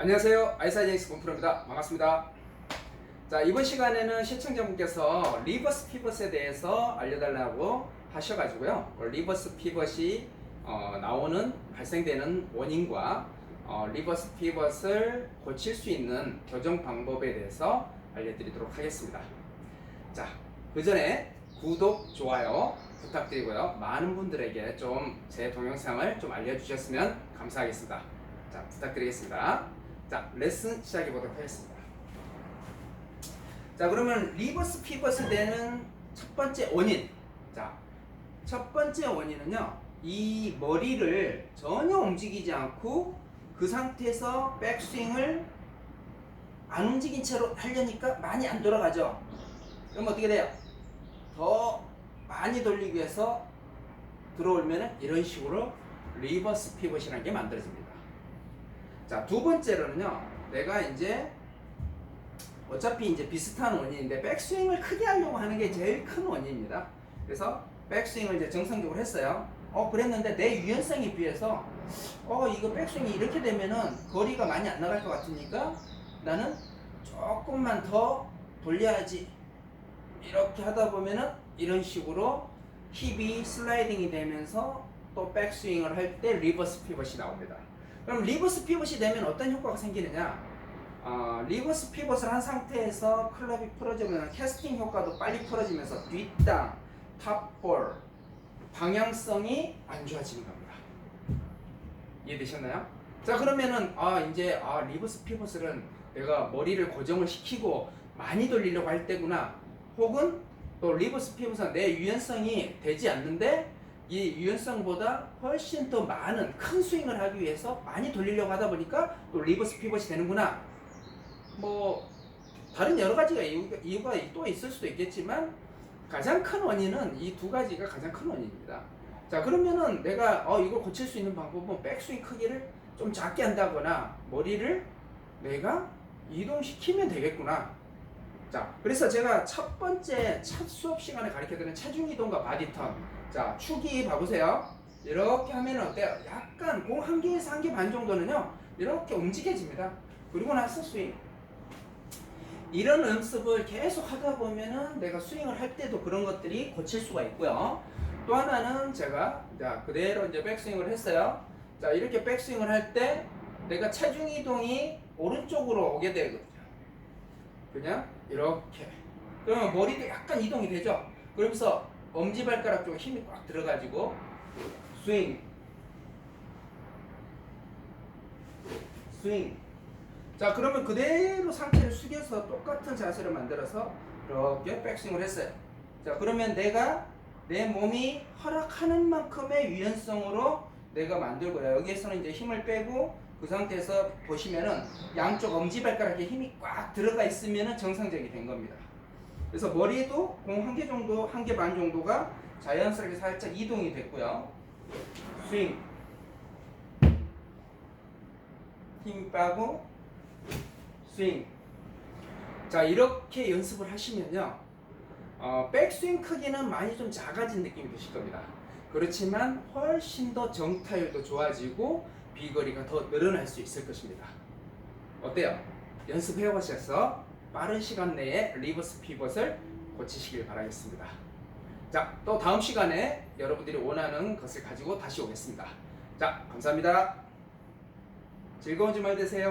안녕하세요. 아이사이엑스 건프로입니다. 반갑습니다. 자, 이번 시간에는 시청자분께서 리버스 피벗에 대해서 알려달라고 하셔가지고요. 어, 리버스 피벗이 어, 나오는, 발생되는 원인과 어, 리버스 피벗을 고칠 수 있는 교정 방법에 대해서 알려드리도록 하겠습니다. 자, 그 전에 구독, 좋아요 부탁드리고요. 많은 분들에게 좀 제 동영상을 좀 알려주셨으면 감사하겠습니다. 자, 부탁드리겠습니다. 자, 레슨 시작해 보도록 하겠습니다. 자, 그러면 리버스 피벗이 되는 첫 번째 원인. 자, 첫 번째 원인은요. 이 머리를 전혀 움직이지 않고 그 상태에서 백스윙을 안 움직인 채로 하려니까 많이 안 돌아가죠. 그럼 어떻게 돼요? 더 많이 돌리기 위해서 들어오면 이런 식으로 리버스 피벗이라는 게 만들어집니다. 자, 두 번째로는요. 내가 이제 어차피 이제 비슷한 원인인데 백스윙을 크게 하려고 하는 게 제일 큰 원인입니다. 그래서 백스윙을 이제 정상적으로 했어요. 어, 그랬는데 내 유연성에 비해서 어, 이거 백스윙이 이렇게 되면은 거리가 많이 안 나갈 것 같으니까 나는 조금만 더 돌려야지. 이렇게 하다 보면은 이런 식으로 힙이 슬라이딩이 되면서 또 백스윙을 할 때 리버스 피벗이 나옵니다. 그럼 리버스 피벗이 되면 어떤 효과가 생기느냐? 어, 리버스 피벗을 한 상태에서 클럽이 풀어지면 캐스팅 효과도 빨리 풀어지면서 뒷땅, 탑볼, 방향성이 안 좋아지는 겁니다. 이해되셨나요? 자 그러면은 아 이제 아 리버스 피벗은 내가 머리를 고정을 시키고 많이 돌리려고 할 때구나. 혹은 또 리버스 피벗은 내 유연성이 되지 않는데 이 유연성보다 훨씬 더 많은 큰 스윙을 하기 위해서 많이 돌리려고 하다 보니까 또 리버스 피벗이 되는구나. 뭐 다른 여러 가지가 이유가, 이유가 또 있을 수도 있겠지만 가장 큰 원인은 이 두 가지가 가장 큰 원인입니다. 자 그러면은 내가 어 이걸 고칠 수 있는 방법은 백스윙 크기를 좀 작게 한다거나 머리를 내가 이동시키면 되겠구나. 자 그래서 제가 첫 번째 첫 수업 시간에 가르쳐드린 체중 이동과 바디 턴. 자 축이 봐보세요. 이렇게 하면 어때요? 약간 공 한 개에서 한 개 반 정도는요 이렇게 움직여집니다. 그리고 나서 스윙. 이런 연습을 계속 하다 보면은 내가 스윙을 할 때도 그런 것들이 고칠 수가 있고요. 또 하나는 제가 자 그대로 이제 백스윙을 했어요. 자 이렇게 백스윙을 할 때 내가 체중 이동이 오른쪽으로 오게 되거든요. 그냥 이렇게. 그러면 머리도 약간 이동이 되죠. 그러면서 엄지 발가락 쪽에 힘이 꽉 들어가지고 스윙, 스윙. 자 그러면 그대로 상체를 숙여서 똑같은 자세를 만들어서 이렇게 백스윙을 했어요. 자 그러면 내가 내 몸이 허락하는 만큼의 유연성으로 내가 만들고요. 여기에서는 이제 힘을 빼고 그 상태에서 보시면은 양쪽 엄지발가락에 힘이 꽉 들어가 있으면은 정상적이 된 겁니다. 그래서 머리도 공 한 개 정도, 한 개 반 정도가 자연스럽게 살짝 이동이 됐고요. 스윙. 힘 빼고 스윙. 자, 이렇게 연습을 하시면요. 어, 백스윙 크기는 많이 좀 작아진 느낌이 드실 겁니다. 그렇지만 훨씬 더 정타율도 좋아지고 비거리가 더 늘어날 수 있을 것입니다. 어때요? 연습해 보셔서 빠른 시간 내에 리버스 피벗을 고치시길 바라겠습니다. 자, 또 다음 시간에 여러분들이 원하는 것을 가지고 다시 오겠습니다. 자, 감사합니다. 즐거운 주말 되세요.